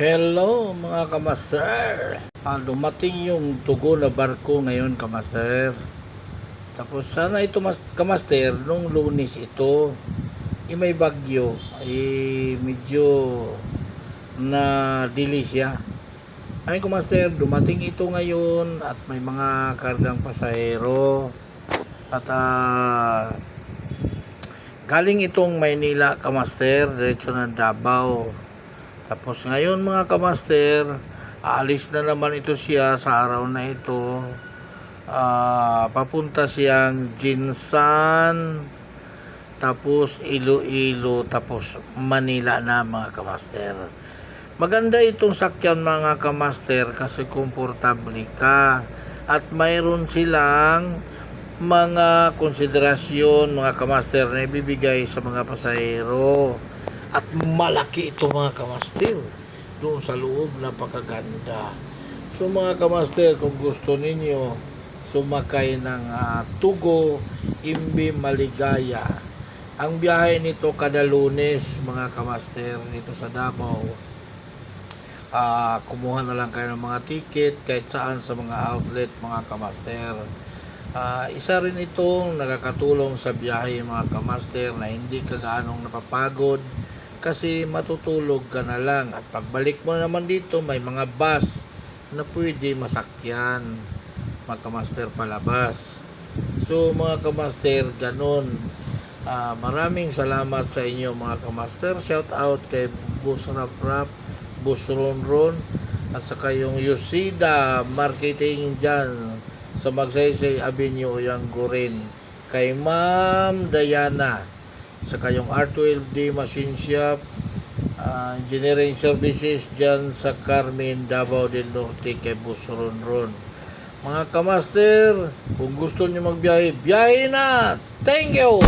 Hello mga kamaster! Ah, dumating yung tugo na barko ngayon kamaster. Tapos sana ito mas, kamaster, nung lunes ito, eh, may bagyo, eh, medyo na dili siya. Ay kamaster, dumating ito ngayon at may mga kargang pasahero. At ah, galing itong Maynila kamaster, diretso ng Davao. Tapos ngayon mga kamaster, aalis na naman ito siya sa araw na ito. Ah, papunta siyang Jinsan, tapos Iloilo, tapos Manila na mga kamaster. Maganda itong sakyan mga kamaster kasi komportable ka at mayroon silang mga konsiderasyon mga kamaster na ibibigay sa mga pasahero at malaki ito mga kamaster. Doon sa loob napakaganda. So mga kamaster kung gusto ninyo sumakay ng ah, Tugo Imbi Maligaya. Ang biyahe nito kada lunes mga kamaster dito sa Davao. Ah, kumuha na lang kayo ng mga ticket kahit saan sa mga outlet mga kamaster. Ah, isa rin itong nakakatulong sa biyahe mga kamaster na hindi ka gaanong napapagod kasi matutulog ka na lang. At pagbalik mo naman dito may mga bus na pwede masakyan. Mga kamaster palabas. So mga kamaster ganun. Ah, maraming salamat sa inyo mga kamaster. Shout out kay Bus Rap Rap Bus Ron Ron at saka yung Yusida Marketing dyan sa Magsaysay Avenue Uyanggo rin kay Ma'am Diana sa kayong R12D Machine Shop ah, Engineering Services dyan sa Carmen Davao del Norte kay Bus mga kamaster kung gusto nyo magbiyahe biyahe na! Thank you